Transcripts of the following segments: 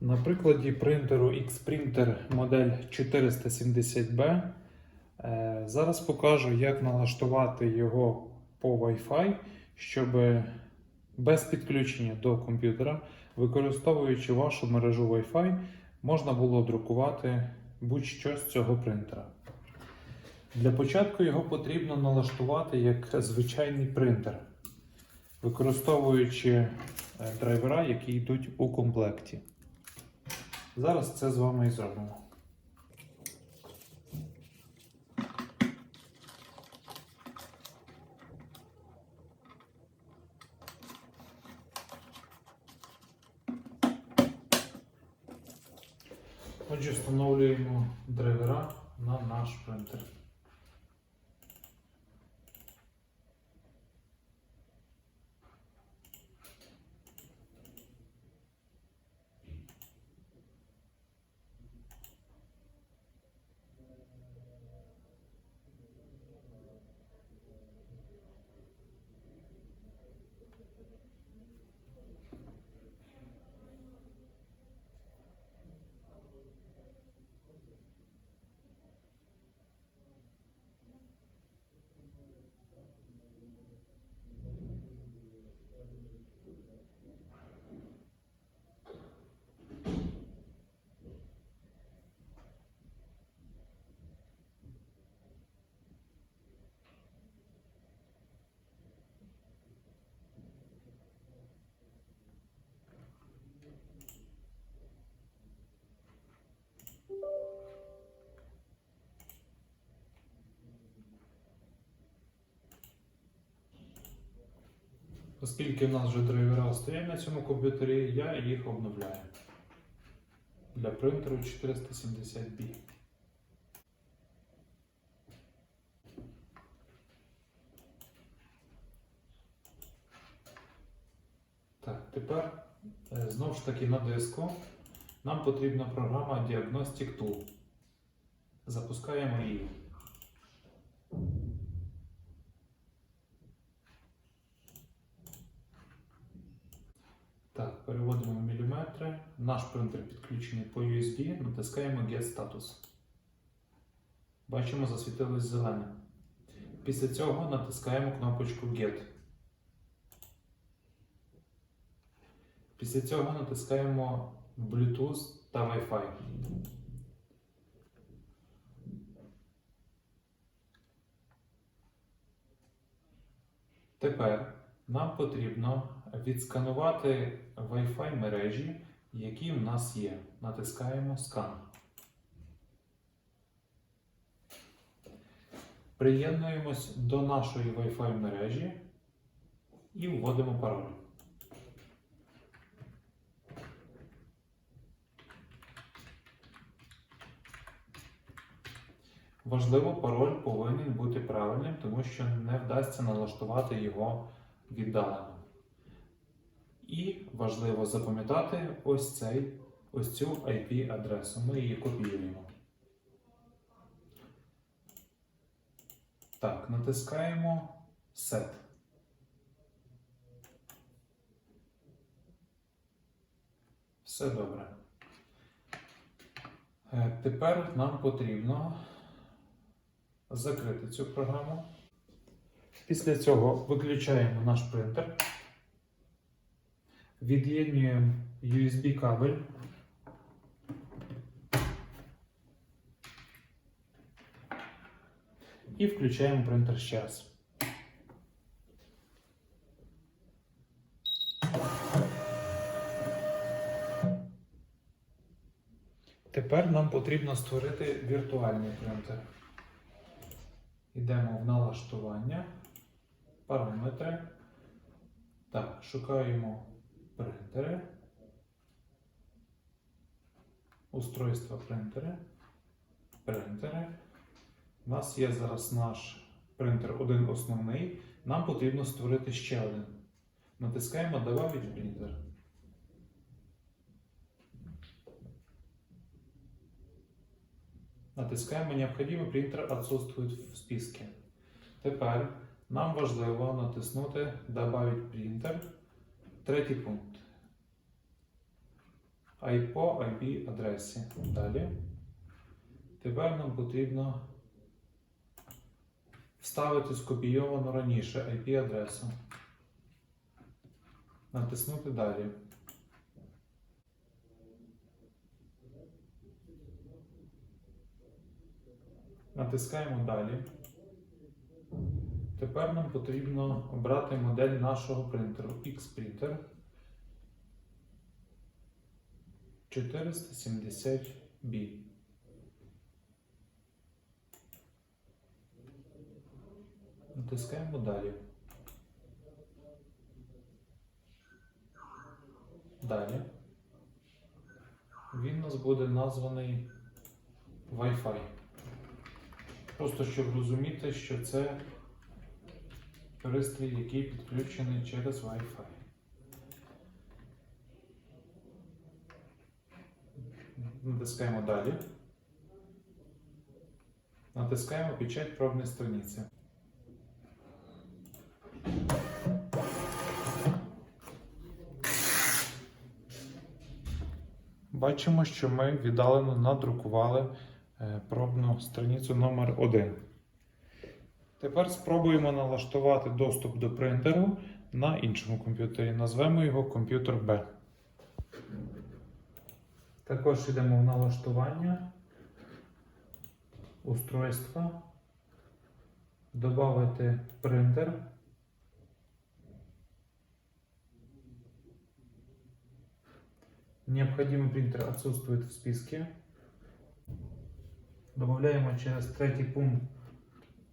На прикладі принтеру Xprinter модель 470B е, зараз покажу, як налаштувати його по Wi-Fi, щоб без підключення до комп'ютера, використовуючи вашу мережу Wi-Fi, можна було друкувати будь-що з цього принтера. Для початку його потрібно налаштувати як звичайний принтер, використовуючи е, драйвера, які йдуть у комплекті. Зараз це з вами і зробимо. Отже, встановлюємо драйвера на наш принтер. Оскільки в нас вже драйвера стоять на цьому комп'ютері, я їх обновляю для принтеру 470B. Так, тепер е, знову ж таки на диску нам потрібна програма Diagnostic Tool. Запускаємо її. Так, переводимо в міліметри. Наш принтер підключений по USB, натискаємо Get Status. Бачимо, засвітилось зелене. Після цього натискаємо кнопочку Get. Після цього натискаємо Bluetooth та Wi-Fi. Тепер нам потрібно відсканувати Wi-Fi мережі, які в нас є. Натискаємо скан. Приєднуємось до нашої Wi-Fi мережі і вводимо пароль. Важливо, пароль повинен бути правильним, тому що не вдасться налаштувати його віддалено. І важливо запам'ятати ось цей, ось цю IP-адресу. Ми її копіюємо. Так, натискаємо Set. Все добре. Е, Тепер нам потрібно закрити цю програму. Після цього виключаємо наш принтер, від'єднуємо USB кабель. І включаємо принтер ще раз. Тепер нам потрібно створити віртуальний принтер. Йдемо в налаштування, параметри. Так, шукаємо принтери. Устройства принтери. Принтери. У нас є зараз наш принтер один основний. Нам потрібно створити ще один. Натискаємо Добавить принтер. Натискаємо Необхідний принтер отсутствует в списке. Тепер нам важливо натиснути Добавить принтер. Третій пункт. IP по IP адресі. Далі. Тепер нам потрібно вставити скопійовану раніше IP адресу. Натиснути далі. Натискаємо далі. Тепер нам потрібно обрати модель нашого принтеру X-Printer 470B. Натискаємо далі. Далі. Він у нас буде названий Wi-Fi. Просто щоб розуміти, що це пристрій, який підключений через Wi-Fi. Натискаємо далі. Натискаємо печать пробної страниці. Бачимо, що ми віддалено надрукували е, пробну страницю номер 1 Тепер спробуємо налаштувати доступ до принтеру на іншому комп'ютері. Назвемо його комп'ютер B. Також йдемо в налаштування, устройства, додати принтер. Необходимый принтер отсутствует в списке. Добавляємо через третій пункт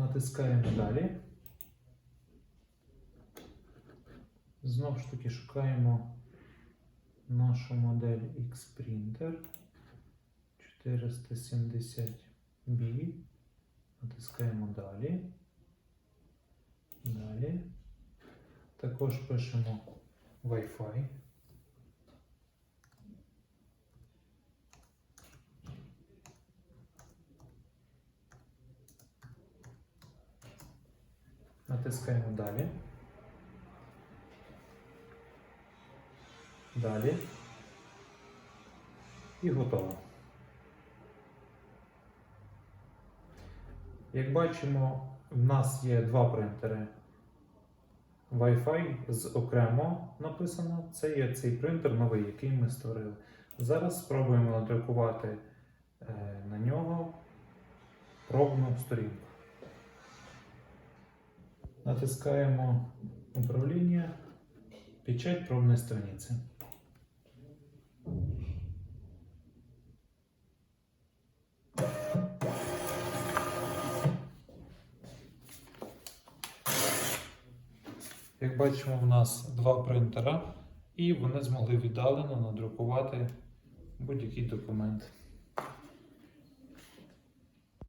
Натискаємо далі. Знову ж таки шукаємо нашу модель X-Printer 470B. Натискаємо далі. Далі. Також пишемо Wi-Fi. Натискаємо далі. Далі. І готово. Як бачимо, в нас є два принтери. Wi-Fi з окремо написано. Це є цей принтер новий, який ми створили. Зараз спробуємо надрукувати е, на нього пробну сторінку. Натискаємо управління, печать пробной страницы. Як бачимо, в нас два принтера, і вони змогли віддалено надрукувати будь-який документ.